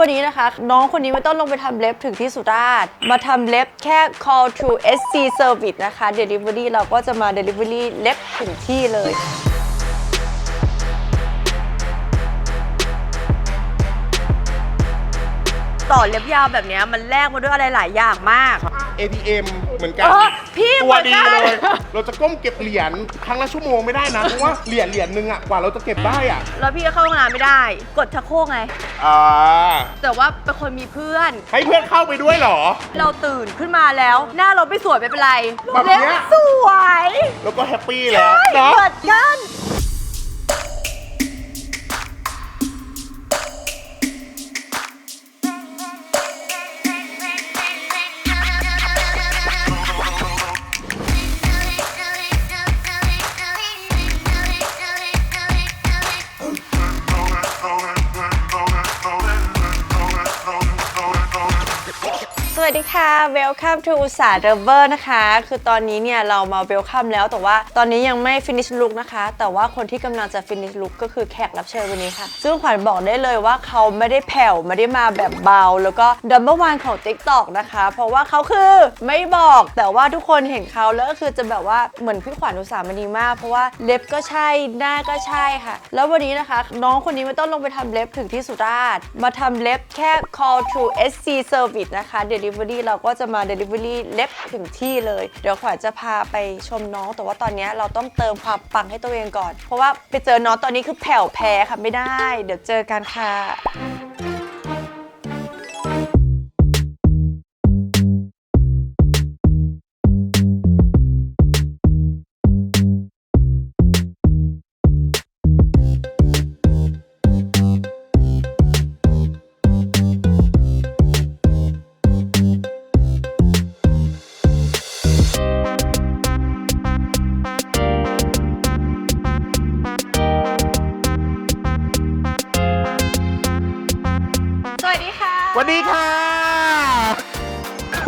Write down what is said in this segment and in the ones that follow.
วันนี้นะคะ น้องคนนี้ไม่ต้องลงไปทำเล็บถึงที่สุราษฎร์มาทำเล็บแค่ call to SC service นะคะ delivery เราก็จะมา delivery เล็บถึงที่เลยต่อเล็บยาวแบบเนี้ยมันแลกมาด้วยอะไรหลายอย่างมาก ATM เหมือนกัน เออ พี่ตัวดีเหมือนกัน เลย เราจะก้มเก็บเหรียญครั้งละชั่วโมงไม่ได้นะ เพราะว่าเหรียญเหรียญหนึ่งอะกว่าเราจะเก็บได้อะแล้วพี่ก็เข้าห้องน้ำไม่ได้ กดชักโครกไง อ่า แต่ว่าเป็นคนมีเพื่อน ให้เพื่อนเข้าไปด้วยเหรอ เราตื่นขึ้นมาแล้ว หน้าเราไม่สวยไม่เป็นไรแบบเนี้เล็ยบสวย แล้วก็แฮปปี้แล้วใช่เนาะเหมือนกัน Welcome to อุตสาห์ Lover นะคะ คือตอนนี้เนี่ยเรามา Welcome แล้วแต่ว่าตอนนี้ยังไม่ finish look นะคะ แต่ว่าคนที่กำลังจะ finish look ก็คือแขกรับเชิญวันนี้ค่ะ ซึ่งขวัญบอกได้เลยว่าเขาไม่ได้แผ่วไม่ได้มาแบบเบา แล้วก็ number one ของ TikTok นะคะ เพราะว่าเขาคือไม่บอกแต่ว่าทุกคนเห็นเขาแล้วก็คือจะแบบว่าเหมือนพี่ขวัญอุตสาห์มณีมาก เพราะว่าเล็บก็ใช่หน้าก็ใช่ค่ะ แล้ววันนี้นะคะ น้องคนนี้ไม่ต้องลงไปทำเล็บถึงที่สุราษฎร์มาทำเล็บแค่ call to SC service นะคะ delivery เราก็จะมาเดลิเวอรี่เล็บถึงที่เลย เดี๋ยวขวัญจะพาไปชมน้อง แต่ว่าตอนนี้เราต้องเติมความปังให้ตัวเองก่อน เพราะว่าไปเจอน้องตอนนี้คือแผ่วแพ้ค่ะไม่ได้ เดี๋ยวเจอกันค่ะ วัสดีค่ะสวัสดีค่ะ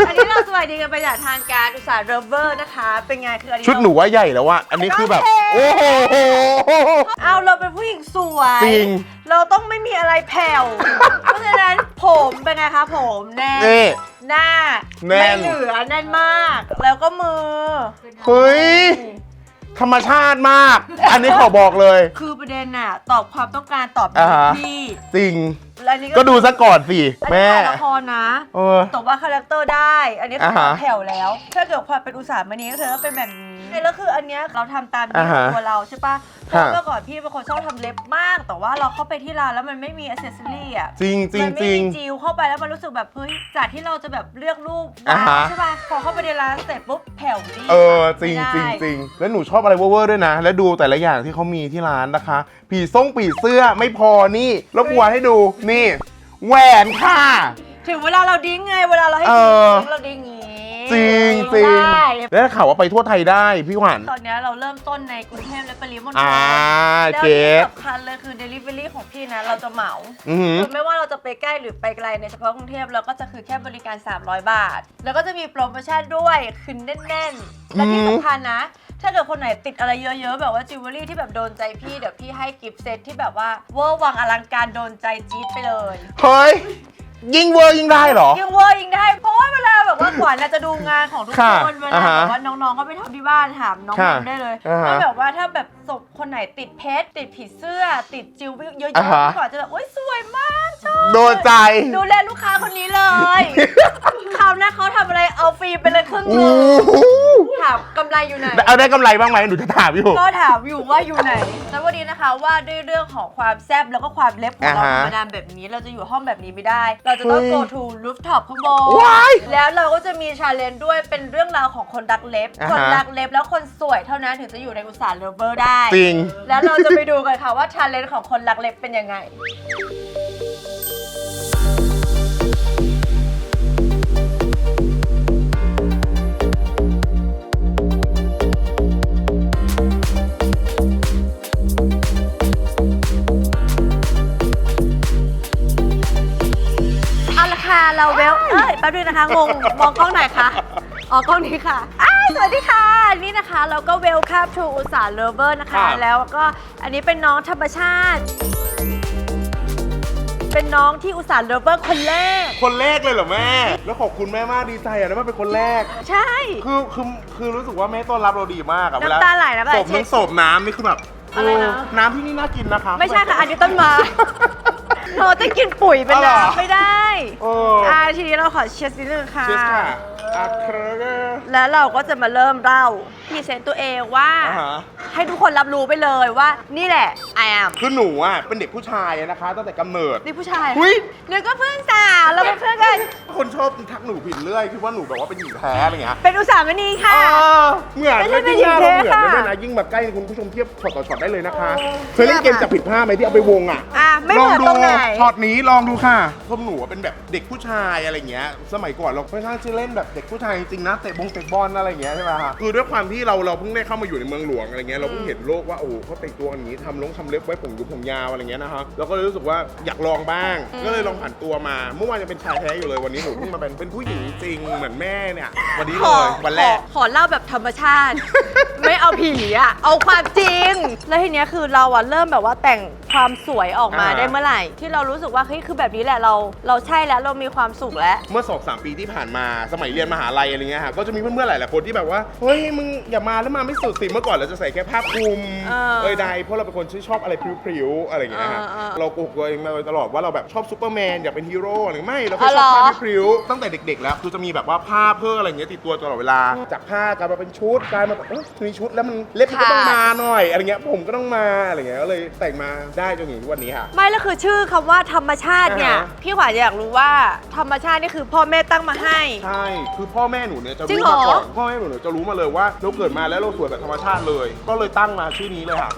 อันนี้เราสวัสดีกันไปจากทางการอุตสาห์ Lover นะคะ เป็นไงคืออันนี้ชุดหนูว่าใหญ่แล้วอะอันนี้คือแบบ โอ้โห เอาเราเป็นผู้หญิงสวย จริง เราต้องไม่มีอะไรแผ่ว เพราะฉะนั้นผมเป็นไงคะผมแน่นนี่ หน้าแน่ไม่น เหลือแน่นมาก แล้วก็มือ เฮ้ย ธรรมชาติมาก อันนี้ขอบอกเลย คือประเด็นน่ะ ตอบความต้องการตอบอ่าฮะพี่ จริงและ อันนี้ก็ดูซะก่อนสิอันนี้แม่ถ่ายละครนะเออตบว่าคาแรคเตอร์ได้ อันนี้คืออ่าฮะ แผ่วแล้ว ถ้าเกิดความเป็นอุตสาหมณีก็คือต้องเป็นแบบนี้ แล้วคืออันเนี้ยเราทำตามที่อ่าฮะตัวเราใช่ปะเพค่ะราะเมื่อก่อนพี่เป็นคนชอบทำเล็บมาก แต่ว่าเราเข้าไปที่ร้านแล้วมันไม่มีอ c เซสซอรี่อะ จริงจริงมันจไม่ริง มีจิวเข้าไปแล้วมันรู้สึกแบบเฮ้ยจากที่เราจะแบบเลือกรูปอ่าฮะ ใช่ป่ะพอเข้าไปในร้านเสร็จปุ๊บแผ่วดีเออจริงไม่จริงได้จริงแล้วหนูชอบอะไรเวอร์ๆด้วยนะ แล้วดูแต่ละอย่างที่เขามีที่ร้านนะคะ ผีส่งผีเสื้อไม่พอนี่รบกวนให้ดูนี่ แหวนค่ะ ถึงเวลาเราดิ้งไงเวลาเราให้เอดิ้งอเราดิ้งอย่างงี้ จริงจริงได้ แล้วข่าวว่าไปทั่วไทยได้พี่ขวัญตอนเนี้ยเราเริ่มต้นในกรุงเทพและปริมณฑลอ่าแล้วเกที่ต สำคัญเลยคือ Delivery ของพี่นะ เราจะเหมาอือหือ คือไม่ว่าเราจะไปใกล้หรือไปไกลในเฉพาะกรุงเทพเราก็จะคือแค่บริการ 300 บาท แล้วก็จะมีโปรโมชั่นด้วยคือแน่นๆ และที่อืมสำคัญนะ ถ้าเกิดคนไหนติดอะไรเยอะๆ แบบว่าจิวเวลรี่ที่แบบโดนใจพี่ เดี๋ยวพี่ให้กิฟต์เซตที่แบบว่าเวอร์วังอลังการโดนใจจี๊ดไปเลย เฮ้ย ยิงเวอร์ยิงได้เหรอยิ่งเวอร์ยิ่งได้ เพราะว่าเวลาแบบว่าขวัญน่ะจะดูงานของทุกค่ะคนเวลาอ่าฮะแบบว่าน้องๆก็ไปทำที่บ้านถามน้องค่ะๆได้เลยอ่าฮะว่าแบบว่าถ้าแบบ ศพคนไหนติดเพชรติดผีเสื้อ ติดจิวเวลเยอะอ่าฮะๆขวัญจะแบบโอ๊ยสวยมากชอบโดนใจ ดูแลลูกค้าคนนี้เลยคราวหน้าเขาทำอะไรเอาฟรีไปเลยครึ่งหอู้นึงหูถามกำไรอยู่ไหน เอาได้กำไรบ้างไหมหนูจะถามอยู่ก็ถามอยู่ว่าอยู่ไหน แล้ววันนี้นะคะว่าด้วยเรื่องของความแซ่บแล้วก็ความเล็บของเราอ่าฮะธรรมดาแบบนี้เราจะอยู่ห้องแบบนี้ไม่ได้ เราจะต้อง เฮ้ย go to rooftop ข้างบน ว้าย แล้วเราก็จะมีชาเลนจ์ด้วยเป็นเรื่องราวของคนรักเล็บ อ่าฮะคนรักเล็บแล้วคนสวยเท่านั้นถึงจะอยู่ในอุตสาห์เลเวอร์ได้จริง แล้วเราจะไปดูกันค่ะว่าชาเลนจ์ของคนรักเล็บเป็นยังไง เอาละค่ะเราเวลเอ้ยแป๊บนึงนะคะงงมองกล้องหน่อยค่ะ อ๋อกล้องนี้ค่ะอ้ายสวัสดีค่ะ นี่นะคะเราก็เวลคัมทูอุตสาห์เลเวอร์นะคะครับแล้วก็อันนี้เป็นน้องธรรมชาติ เป็นน้องที่อุตส่าห์เลเวอร์คนแรก คนแรกเลยเหรอแม่ แล้วขอบคุณแม่มากดีใจอะได้มาเป็นคนแรก ใช่ คือคือคือรู้สึกว่าแม่ต้อนรับเราดีมากอะเวลาน้ำตาไหลน้ำตาไหลศพน้ำศพน้ำนี่คือแบบอะไรนะโน้ำที่นี่น่ากินนะคะไม่ใช่ค่ะ อันนี้ต้นไม้ เราจะกินปุ๋ยเป็นอ๋อเหรอน้ำไม่ได้เอออ่าทีนี้เราขอเชียร์นิดนึงค่ะเชสค่ะอาเครเกอร์แล้วเราก็จะมาเริ่มเล่า พรีเซนต์ตัวเองว่า อ่าฮะ ให้ทุกคนรับรู้ไปเลยว่า นี่แหละ I am คือหนูอะเป็นเด็กผู้ชายนะคะ ตั้งแต่กำเนิด นี่ผู้ชายหุ้ยเดี๋ยวก็เพื่อนสาวเราเป็นเพื่อนกัน คนชอบทักหนูผิดเรื่อยคิดว่าหนูแบบว่าเป็นหญิงแท้อะไรเงี้ยเป็นอุตสาหมณีค่ะ เออเหมือนไม่แล้วใช่ยิ่งหน้าเราเหมือนเป็นหญิงแท้เลยค่ะนะยิ่งมาใกล้คุณผู้ชมเทียบช็อตต่อช็อตได้เลยนะคะเคยเล่นเกมจับผิดผ้าไหมที่เอาไปวงอะอะไม่เหมือนลตรองงไหนดูช็อตนี้ลองดูค่ะพวกหนูอะเป็นแบบเด็กผู้ชายอะไรเงี้ย สมัยก่อนเราค่อนข้างจะเล่นแบบเด็กผู้ชายจริงๆนะเตะบงเตะบอลอะไรเงี้ยใช่ไหมคะคือด้วยความที่เราเราเพิ่งได้เข้ามาอยู่ในเมืองหลวงอะไรเงี้ยเราเพิ่งเห็นโลกว่าโอ้โหเขาแต่งตัวกันอย่างนี้ทำลงทำเล็บไว้ผมยุผมยาวอะไรเงี้ยนะคะเราก็เลยรู้สึกว่าอยากลองบ้าง ก็เลยลองผันตัวมา เมื่อวานยังเป็นชายแท้อยู่เลยวันนี้หนูเพิ่งมาเป็นเป็นผู้หญิงจริงเหมือนแม่เนี่ยวันนี้เลยวันแรก ขอขอเล่าแบบธรรมชาติ ไม่เอาผีอะเอาความจริง แล้วทีเนี้ยคือเราอะเริ่มแบบว่าแต่ง ความสวยออกมาอ่า ได้เมื่อไหร่ ที่เรารู้สึกว่าเฮ้ยคือแบบนี้แหละเรา เราใช่แล้วเรามีความสุขแล้ว เมื่อสองสามปีที่ผ่านมาสมัยเรียนมหาลัยอะไรเงี้ยฮะก็จะมีเพื่อนๆหลายๆคนที่แบบว่าเฮ้ยมึงอย่ามาแล้วมาไม่สุดสิเมื่อก่อนเราจะใส่แค่ผ้าคลุมเออเอ้ยใดเพราะเราเป็นคนที่ชอบอะไรพริ้วๆอะไรเงี้ยฮะเออเออเราโกหกตัวเองมาโดยตลอดว่าเราแบบชอบซูเปอร์แมนอยากเป็นฮีโร่อะไรไม่เราอ๋แค่อชเหรอบอผ้าที่พริ้วตั้งแต่เด็ก ๆ แล้วคือจะมีแบบว่าผ้าเพื่ออะไรเงี้ยติดตัวตลอดเวลาจากผ้ากลายมาเป็นชุดกลายมาแบบเอ้ยมีชุดแล้วมันเล็บมันก็ต้องมาหน่อยอะไรเงี้ยผมก็ต้องมาอะไรเงี้ยก็เลยแต่งมาได้จนถึงทุกวันนี้ค่ะ ไม่แล้วคือชื่อคำว่าธรรมชาติเนี่ย อ่าฮะ พี่ขวัญอยากรู้ว่าธรรมชาตินี่คือพ่อแม่ตั้งมาให้ ใช่ คือพ่อแม่หนูเนี่ยจะจริรู้งเหรอมาก่อนพ่อแม่หนูเนี่ยจะรู้มาเลยว่าเราเกิดมาแล้วเราสวยแบบธรรมชาติเลย ก็เลยตั้งมาชื่อนี้เลยค่ะ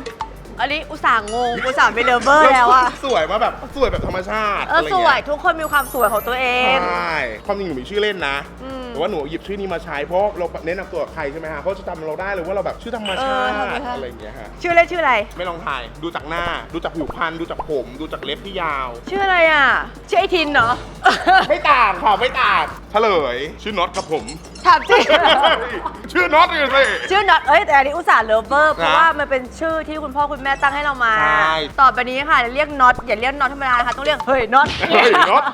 อันนี้อุตส่าห์งงอุตส่าห์ไปเลเวอร์แล้วอะสวยมาแบบสวยแบบธรรมชาติเอออะไรสเงี้วยทุกคนมีความสวยของตัวเอง ใช่ความจริงหนูมีชื่อเล่นนะอืมแต่ว่าหนูหยิบชื่อนี้มาใช้เพราะเราแนะนำตัวกับใครใช่ไหมฮะเขาจะจำเราได้เลยว่าเราแบบชื่อธรรมชาติเออธรรมชาติอะไรอย่างเงี้ยฮะชื่อเล่นชื่ออะไร ไม่ลองถ่ายดูจากหน้าดูจากผิวพรรณดูจากผม ดูจากเล็บที่ยาว ชื่ออะไรอะชื่อไอทินเหรอไม่ต่างค่ะไม่ต่างเฉลย ชื่อน็อตกับผมถามจริง ชื่อน็อตเลยสิ ชื่อน็อตเอ้ยแต่อันนี้อุตส่าห์เลเวอร์เพราะนะว่ามันเป็นชื่อที่คุณพ่อคุณแม่ตั้งให้เรามา ใช่ ต่อไปนี้ค่ะเรียกน็อตอย่าเรียกน็อตธรรมดานะคะต้องเรียกเฮ้ยน็อตเฮ้ยน็อต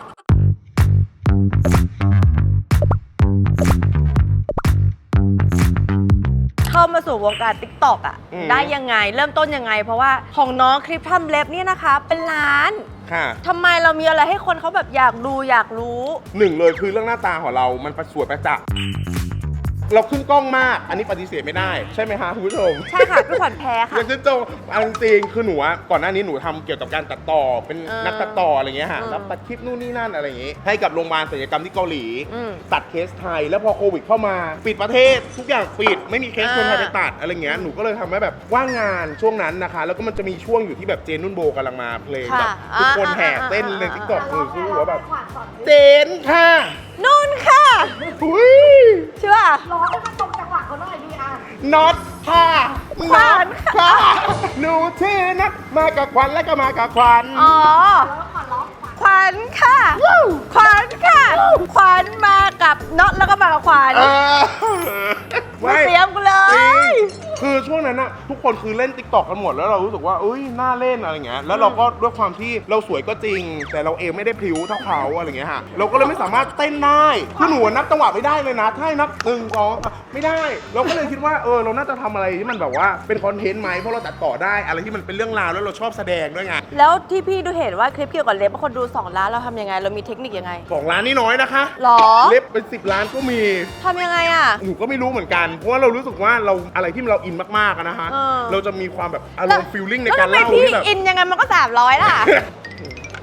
เข้ามาสู่วงการติ๊กต็อกอะ ได้ยังไงเริ่มต้นยังไง เพราะว่าของน้องคลิปทำเล็บเนี่ยนะคะ เป็นล้าน ค่ะ ทำไมเรามีอะไรให้คนเขาแบบอยากดูอยากรู้ หนึ่งเลยคือเรื่องหน้าตาของเรา มันประสวยประจักษ์ เราขึ้นกล้องมาก อันนี้ปฏิเสธไม่ได้ใช่ไหมฮะคุณผู้ชมใช่ค่ะพี่ขวัญแพ้อค่ะยากจะโจเอาจริงๆคือหนูอะก่อนหน้านี้หนูทำเกี่ยวกับการตัดต่อเป็นเออนักตัดต่ออะไรเงี้ยฮะอืมรับตัดคลิปนู่นนี่นั่นอะไรอย่างงี้ ให้กับโรงพยาบาลศัลยกรรมที่เกาหลี อืมตัดเคสไทย แล้วพอโควิดเข้ามา ปิดประเทศ ทุกอย่างปิดไม่มีเคสคนไทยไปตัดอะไรเงี้ยหนูก็เลยทำให้แบบว่างงานช่วงนั้นนะคะ แล้วก็มันจะมีช่วงอยู่ที่แบบเจนนุ่นโบกำลังมาเพลงแบบค่ะทุกคนอ่าแห่เต้นอ่าในอ่าทิกตอกอ่ามือคือว่าแบบขวัญสอนเจนค่ะ นุ่นค่ะอุ้ยใช่ป่ะ ร้องให้มันตรงจังหวะเขาหน่อยดีอะน็อตค่ะขวัญน็อตค่ะหนูชื่อนัทมากับขวัญและก็มากับขวัญอ๋อ แล้วขวัญร้องขวัญขวัญค่ะ ขวัญค่ะ ขวัญมากับน็อตแล้วก็มากับขวัญเออไม่เตรียมกูเลจริย ง คือช่วงนั้นอะทุกคนคือเล่นติ๊กต็อกกันหมดแล้วเรารู้สึกว่าเอ้ยน่าเล่นอะไรเงี้ยแล้วเราก็ด้วยความที่เราสวยก็จริง แต่เราเองไม่ได้พริ้วเท่าเขาอะไรเงี้ยฮะเราก็เลยไม่สามารถเต้นได้คือหนูนับจังหวะไม่ได้เลยนะถ้าให้นับหนึ่งสองอะไม่ได้ เราก็เลยคิดว่าเออเราน่าจะทำอะไรที่มันแบบว่าเป็นคอนเทนต์ไหมเพราะเราตัดต่อได้อะไรที่มันเป็นเรื่องราวแล้วเราชอบแสดงด้วยไงแล้วที่พี่ดูเห็นว่าคลิปเกี่ยวกับเล็บบางคนดู2ล้านเราทำยังไง เรามีเทคนิคยังไงสองล้านนี่น้อยนะคะหรอเล็บเป็นสิบล้านก็มีทำยังไงอะหนูก็ไม่รู้เหมือนกันเพราะว่าเรารู้สึกว่าเราอะไรที่เราอินมากๆอะนะฮะ เออ เราจะมีความแบบอารมณ์ฟิลลิ่งในแล้วการทำไมเล่าพี่ที่แบบ อินยังไงมันก็300ล่ะ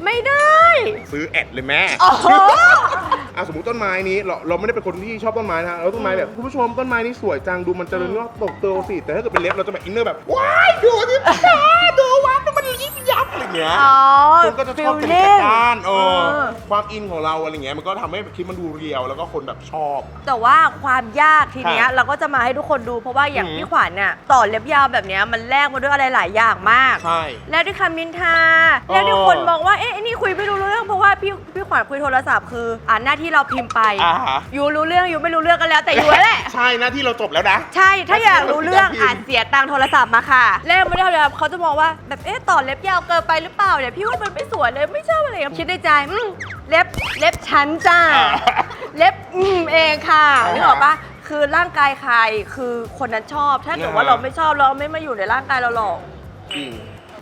ไม่ได้ซื้อแอดเลยแม่ โอ้โห อะสมมติต้นไม้นี้เราเราไม่ได้เป็นคนที่ชอบต้นไม้นะเราต้นไม้แบบคุณผู้ชมต้นไม้นี้สวยจังดูมันเจริญงอกตกเติสิแต่ถ้าเกิดเป็นเล็บเราจะแบบอินเนอร์แบบว้ายดูสิดูวัด เงี้ยอ๋อคนก็จะชอบเป็น feeling จัดการเออเออ ความอินของเราอะไรเงี้ยมันก็ทำให้คลิปมันดูเรียวแล้วก็คนแบบชอบ แต่ว่าความยากทีเนี้ยค่ะเราก็จะมาให้ทุกคนดูเพราะว่าอย่างอืม พี่ขวัญเนี่ยต่อเล็บยาวแบบเนี้ยมันแลกมาด้วยอะไรหลายอย่างมาก ใช่ แล้วด้วยคำนินทา เออแล้วด้วยคนมองว่า เอ๊ะไอ้นี่คุยไม่รู้เรื่องเพราะว่าพี่พี่ขวัญคุยโทรศัพท์คือ อ่านหน้าที่เราพิมพ์ไปอ่าฮะ ยูรู้เรื่องยูไม่รู้เรื่องก็แล้วแต่ยูแหละ ใช่หน้าที่เราจบแล้วนะ ใช่ ถ้าอยากรู้เรื่องพิมพ์อ่านเสียตังค์โทรศัพท์มาค่ะแรกไม่ได้ทำเขาจะมองว่าแบบ เอ๊ะต่อเล็บยาวเกินไปหรือเปล่าเนี่ยพี่ว่ามันไม่สวยเลยไม่ชอบอะไรอย่างเงี้ยคิดในใจอืมเล็บเล็บฉันจ้า อ่าเล็บอืมเองค่ะอ่านึกออกปะคือร่างกายใครคือคนนั้นชอบ ถ้าเกิดว่าอ่า เราไม่ชอบเราไม่มาอยู่ในร่างกายเราหรอก จริง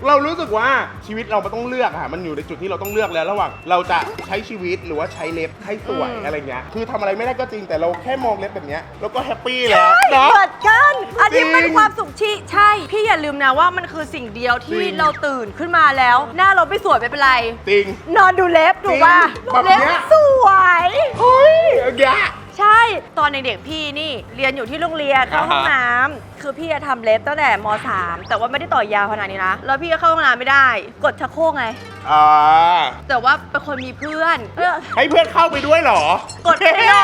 เรารู้สึกว่าชีวิตเรามันต้องเลือกอะมันอยู่ในจุดที่เราต้องเลือกแล้วระหว่างเราจะใช้ชีวิตหรือว่าใช้เล็บให้สวยอืมอะไรเงี้ย คือทำอะไรไม่ได้ก็จริงแต่เราแค่มองเล็บแบบเนี้ยเราก็แฮปปี้แล้วใช่เนาะ เหมือนกันอันนี้จริงเป็นความสุขที่ใช่ พี่อย่าลืมนะว่ามันคือสิ่งเดียวที่จริง เราตื่นขึ้นมาแล้ว หน้าเราไม่สวยไม่เป็นไร จริง นอนดูเล็บถูกป่ะจริงแบบเล็บเนี้ย สวย เฮ้ยอย่างเงี้ย ใช่ ตอนเด็กๆพี่นี่เรียนอยู่ที่โรงเรียนเข้าห้องอ่าฮะน้ำคือพี่จะทำเล็บตั้งแต่ม .3 แต่ว่าไม่ได้ต่อยาวขนาดนี้นะ แล้วพี่ก็เข้าห้องน้ำไม่ได้ กดชักโครกไง อ่าแต่ว่าเป็นคนมีเพื่อนเออ ให้เพื่อนเข้าไปด้วยเหรอ กดไม่ได้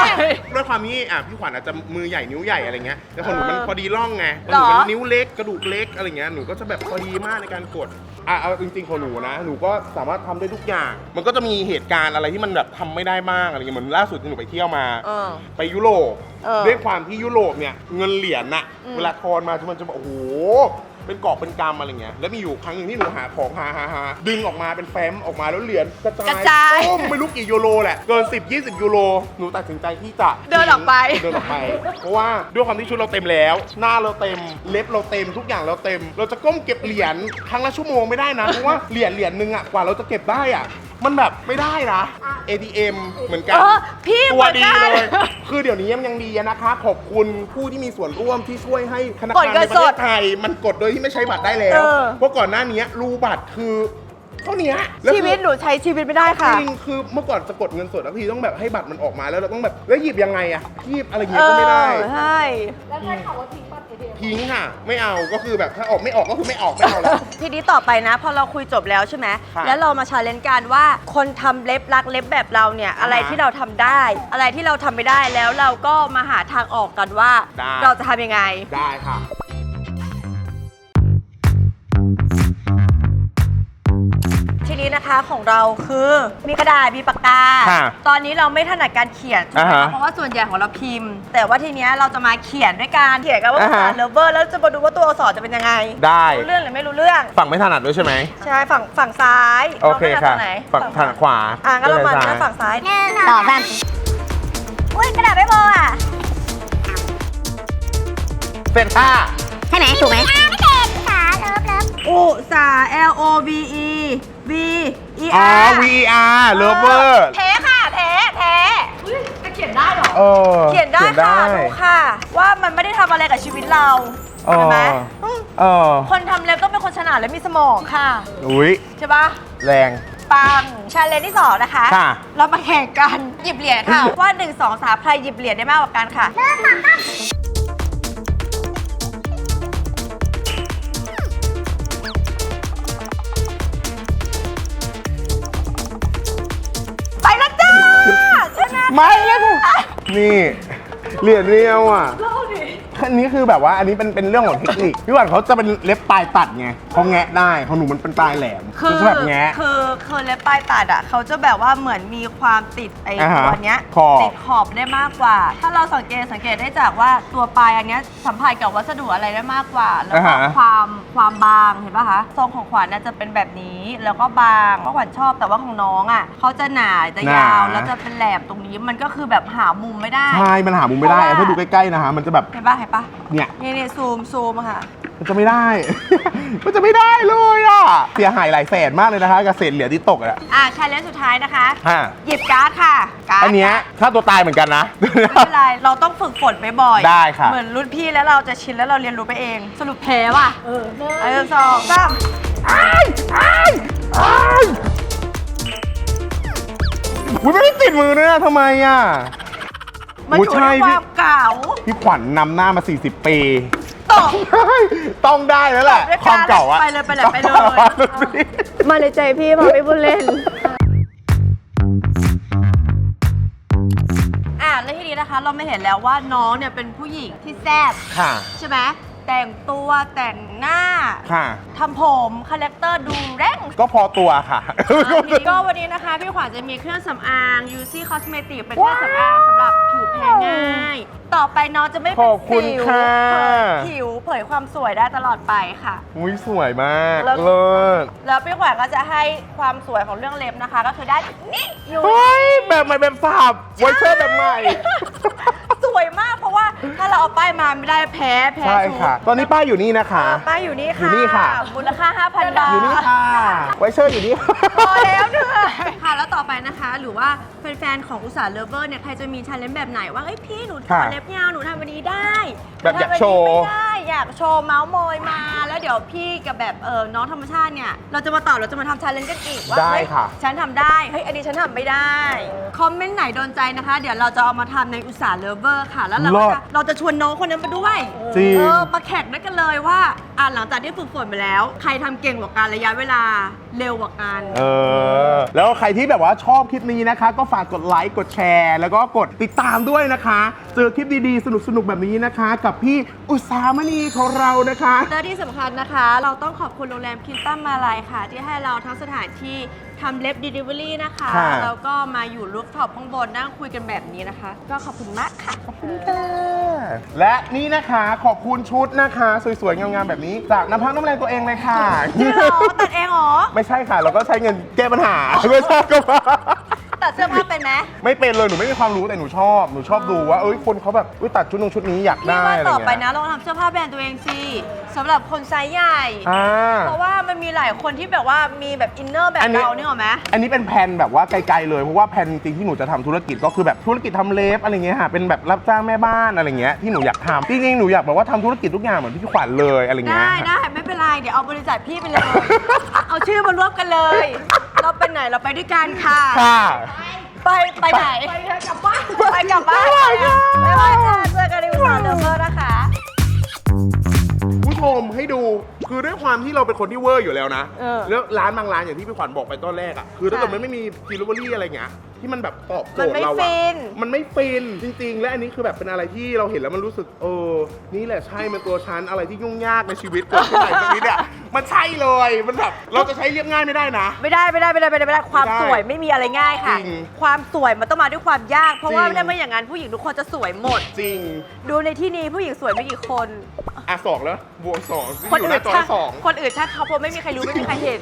ด้วยความที่อะพี่ขวัญอาจจะมือใหญ่นิ้วใหญ่อะไรเงี้ยแต่ของหนูมันเออพอดีร่องไงหรอหนูมันนิ้วเล็กกระดูกเล็กอะไรเงี้ยหนูก็จะแบบพอดีมากในการกด อะเอาจริงๆของหนูนะ หนูก็สามารถทำได้ทุกอย่าง มันก็จะมีเหตุการณ์อะไรที่มันแบบทำไม่ได้มากอะไรเงี้ยเหมือนล่าสุดที่หนูไปเที่ยวมา เออ ไปยุโรปเออด้วยความที่ยุโรปเนี่ยเงินเหรียญน่ะ อืม เวลาทอนมามันจะแบบโอ้โห เป็นกอบเป็นกำอะไรเงี้ยแล้วมีอยู่ครั้งหนึ่งที่หนูหาของหาหาหาดึงออกมาเป็นแฟ้มออกมาแล้วเหรียญกระจายกระจายตุ้มไม่รู้กี่ยูโรแหละเกิน 10 20 ยูโรหนูตัดสินใจที่จะเดินออกไป เดินออกไป เพราะว่าด้วยความที่ชุดเราเต็มแล้ว หน้าเราเต็มเล็บเราเต็มทุกอย่างเราเต็ม เราจะก้มเก็บเหรียญครั้งละชั่วโมงไม่ได้นะเพราะว่าเหรียญเหรียญหนึ่งอะกว่าเราจะเก็บได้อะ มันแบบไม่ได้นะ ATM เหมือนกันเออพี่ตัเหวมือนดีกันเลย คือเดี๋ยวนี้ยังดีนะคะขอบคุณผู้ที่มีส่วนร่วมที่ช่วยให้ธนาคารกดเงิในนประเทสศดไทยมันกดโดยที่ไม่ใช้บัตรได้แล้ว เออ เพราะก่อนหน้านี้รูบัตรคือ เท่านี้แล้ชีวิตหนูใช้ชีวิตไม่ได้ค่ะ จริงคือเมื่อก่อนจะกดเงินสดแล้วทีต้องแบบให้บัตรมันออกมาแล้วเราต้องแบบแล้วหยิบยังไงอะหยิบอะไรอย่างเงี้ยก็ไม่ได้เออใช่แล้วได้ข่าวว่าทิ้งบัตรเอทีเอ็มทิ้งค่ะ ไม่เอาก็คือแบบถ้าออกไม่ออกก็คือไม่ออกไม่เอาแล้ว ทีนี้ต่อไปนะ พอเราคุยจบแล้วใช่ไหมค่ะแล้วเรามาชาเลนจ์กันว่าคนทำเล็บรักเล็บแบบเราเนี่ยอะไรที่เราทำได้ อะไรที่เราทำไม่ได้แล้วเราก็มาหาทางออกกันว่าได้เราจะทำยังไงได้ค่ะ นี้นะคะของเราคือมีกระดาษมีปากกา ค่ะตอนนี้เราไม่ถนัดการเขียนถูกไหมอ่าคะฮะเพราะว่าส่วนใหญ่ของเราพิมพ์ แต่ว่าทีเนี้ยเราจะมาเขียนด้วยการเขียนกันว่าอ่าภาฮะษาเลเวอร์แล้วจะมาดูว่าตัวอักษรจะเป็นยังไงได้ รู้เรื่องหรือไม่รู้เรื่องฝั่งไม่ถนัดด้วยใช่ไหม ใช่ฝั่งฝั่งซ้ายโอเคน้งถนัดค่ะฝั่งไหนฝั่งถนัดขวาอะงั้นเรามาไม่หใช่น้าฝั่งซ้ายต่อแบบอุ้ยกระดาษไม่พออะเสร็จค่ะ ใช่ไหมถูกไหมไม่เป็นขาเลิฟเลิฟอุสา L O V E V E อ๋อ R VR lover แพ้ค่ะแพ้แพ้จะเขียนได้เหรอ เออเขียนได้ค่ะดูค่ะ ว่ามันไม่ได้ทำอะไรกับชีวิตเราเออเห็นไหมอืมเออคนทำเล็บก็เป็นคนฉลาดและมีสมองค่ะ อุ้ยใช่ปะแรง ปังชาเลนที่สองนะคะ ค่ะเรามาแข่งกันหยิบเหรียญค่ะ ว่า 1 2 3ใครหยิบเหรียญได้มากกว่ากันค่ะไป นี่เหรียญเรียวอะ อันนี้คือแบบว่าอันนี้เป็นเป็นเรื่องของเทคนิคพี่หวันเขาจะเป็นเล็บปลายตัดไงเขาแงะได้ของหนูมันเป็นปลายแหลมคือจะแบบแงะ คือคือเล็บปลายตัดอะเขาจะแบบว่าเหมือนมีความติดไอ้อ่าฮะตัวเนี้ยขอบ ติดขอบได้มากกว่า ถ้าเราสังเกตสังเกตได้จากว่าตัวปลายอันเนี้ยสัมผัสกับวัสดุอะไรได้มากกว่า แล้วก็อ่าฮะความความบางเห็นปะคะทรงของขวัญน่ะจะเป็นแบบนี้แล้วก็บางเพราะขวัญชอบแต่ว่าของน้องอะเขาจะหนาจะยาวหนาแล้วจะเป็นแหลมตรงนี้มันก็คือแบบหามุมไม่ได้ ใช่มันหามุมไม่ได้เพราะว่า ถ้าดูใกล้ๆนะฮะมันจะแบบ เห็นปะเห็นปะเนี่ย นี่นี่ซูมซูมอะค่ะ มันจะไม่ได้ มันจะไม่ได้เลยอะ เสียหายหลายแสนมากเลยนะคะกับเศษเหรียญที่ตกอะ อ่าชาเลนสุดท้ายนะคะฮะหยิบการ์ดค่ะ การ์ดอันเนี้ยค่าตัวตายเหมือนกันนะ ไม่เป็นไร เราต้องฝึกฝนไปบ่อยได้ค่ะ เหมือนรุ่นพี่แล้วเราจะชินแล้วเราเรียนรู้ไปเอง สรุปแพ้ว่ะ เออเนเออสองสามอุ้ยไม่ได้ติดมือเลยนะทำไมอะ มันโอ้อยู่ใช่ในความเก่า พี่ขวัญนำหน้ามา 40 ปีตกต้องได้แล้วแหละด้วยความเก่าอะไปเลยไปเลยไปเลย ต้องได้รุ่นพี่มาเลยใจพี่มาไม่พูดเล่น อะแล้วทีนี้นะคะ เราไม่เห็นแล้วว่าน้องเนี่ยเป็นผู้หญิงที่แซ่บค่ะ ใช่ไหม แต่งตัวแต่งหน้าค่ะ ทำผมคาแรคเตอร์ดูแร่งก็พอตัวค่ะ ก็วันนี้นะคะ พี่ขวัญจะมีเครื่องสำอาง UC Cosmetic เป็นเครื่องสำอางสำหรับผิวแพ้ง่าย ต่อไปน้องจะไม่ขเป็นอบคุณสิวค่ะ เผยผิวเผยความสวยได้ตลอดไปค่ะ อุ้ยสวยมากเลิศเลิศแล้วพี่ขวัญก็จะให้ความสวยของเรื่องเล็บนะคะ ก็คือได้นี่อยู่ เฮ้ยแบบใหม่แบบสับไวเชอร์แบบใหม่ สวยมากเพราะว่าถ้าเราเอาป้ายมาไม่ได้แพ้แพ้ใช่ชุดค่ะ ตอนนี้ป้าอยู่นี่นะคะอ่าป้ายอยู่นี่อยู่ค่ะนี่ค่ะ มูลค่า 5,000 บาทอยู่นี่ค่ะ ไวเชอร์อยู่นี่ พอแล้วเหนื่อยค่ะแล้วต่อไปนะคะ หรือว่าแฟนๆของอุตสาหเลเวอร์เนี่ยใครจะมีชาเลนจ์แบบไหนว่าเอ้ยพี่หนูค่ะทำเล็บยาวหนูทำวันนี้ได้แบบอยากหนูทำนนี้โชว์ไม่ได้อยากโชว์เมาส์มอยมา แล้วเดี๋ยวพี่กับแบบเออน้องธรรมชาติเนี่ยเราจะมาตอบเราจะมาทำชาเลนจ์กันอีกว่าได้เฮ้ยค่ะ ฉันทำได้เฮ้ยอันนี้ฉันทำไม่ได้คอมเมนต์ไหนโดนใจนะคะ เดี๋ยวเราจะเอามาทำในอุตสาหเลเวอร์ค่ะ แล้วเราก็จะเราจะชวนน้องคนนั้นมาด้วยจริง เออมาแข่งด้วยกันเลยว่าอ่าหลังจากที่ฝึกฝนไปแล้ว ใครทำเก่งกว่ากันระยะเวลาเร็วกว่ากัน เออ แล้วใครที่แบบว่าชอบคลิปนี้นะคะ ก็ฝากกดไลค์กดแชร์ แล้วก็กดติดตามด้วยนะคะ เจอคลิปดีๆ สนุกๆ แบบนี้นะคะ กับพี่อุตสามณีของเรานะคะ และที่สำคัญนะคะ เราต้องขอบคุณโรงแรมคินตัมมาลายค่ะ ที่ให้เราทั้งสถานที่ ทำเล็บ Delivery นะคะ ค่ะ แล้วก็มาอยู่รูฟท็อปข้างบนนั่งคุยกันแบบนี้นะคะ ก็ขอบคุณมากค่ะและนี่นะคะขอบคุณชุดนะคะ สวยๆ งามๆ แบบนี้ จากน้ำพักน้ำแรงตัวเองเลยค่ะ จริงเหรอตัดเองเหรอ ไม่ใช่ค่ะ เราก็ใช้เงินแก้ปัญหา ไม่ใช่ก็มา ตัดเสื้อผ้าเป็นไหมไม่เป็นเลยหนูไม่มีความรู้แต่หนูชอบหนูชอบดูว่าเอ้ยคนเขาแบบอุ้ยตัดชุดนงชุดนี้อยากพี่ได้ว่าอะไรต่อไปเงี้ยนะลองทำเสื้อผ้าแบรนด์ตัวเองสิสำหรับคนไซส์ใหญ่ อ่า เพราะว่ามันมีหลายคนที่แบบว่ามีแบบอินเนอร์แบบอันนี้ เราเนี่ยหรอไหม อันนี้เป็นแผนแบบว่าไกลๆเลยเพราะว่าแผนจริงๆที่หนูจะทำธุรกิจก็คือแบบธุรกิจทำเล็บอะไรเงี้ยค่ะเป็นแบบรับจ้างแม่บ้านอะไรเงี้ยที่หนูอยากทำจริงๆหนูอยากแบบว่าทำธุรกิจทุกอย่างเหมือนพี่ขวัญเลยอะไรเงี้ยได้ได้ไม่เป็นไร เดี๋ยวเอาบริษัทพี่ไปเลย เอาชื่อมารวบกันเลย เราไปไหนเราไปด้วยกันค่ะ ค่ะไปไปไหนไปเถอะกลับบ้านไปกลับบ้านบ๊ายบายค่ะบ๊ายบายค่ะเจอกันในอุตสาหเลเวอร์นะคะ ผู้ชมให้ดูคือด้วยความที่เราเป็นคนที่เวอร์อยู่แล้วนะ เออ แล้วร้านบางร้านอย่างที่พี่ขวัญบอกไปตอนแรกอะคือถ้าเกิดค่ะมันไม่มีดิลิเวอรี่อะไรเงี้ย ที่มันแบบตอบโจมันทย์ไม่เราฟิอะนมันไม่ฟินจริง ๆ และอันนี้คือแบบเป็นอะไรที่เราเห็นแล้วมันรู้สึกเออนี่แหละใช่มันตัวฉันอะไรที่ยุ่งยากในชีวิตเกิดขึ้นในชีวิตอะมันใช่เลยมันแบบเราจะใช้เรียบง่ายไม่ได้นะ ไม่ได้ไม่ได้ไม่ได้ไม่ได้ไม่ได้ความไม่ได้สวยไม่มีอะไรง่ายค่ะ จริงความสวยมันต้องมาด้วยความยาก เพราะว่าจริงไม่ได้ไม่อย่างนั้นผู้หญิงทุกคนจะสวยหมด จริงดูในที่นี้ผู้หญิงสวยไม่กี่คน อะสองแล้วบวกสองคนอยู่หอื่น้านจอช่างสอง คนอื่นช่างเขาเพราะไม่มีใครรู้ไม่มีใครเห็น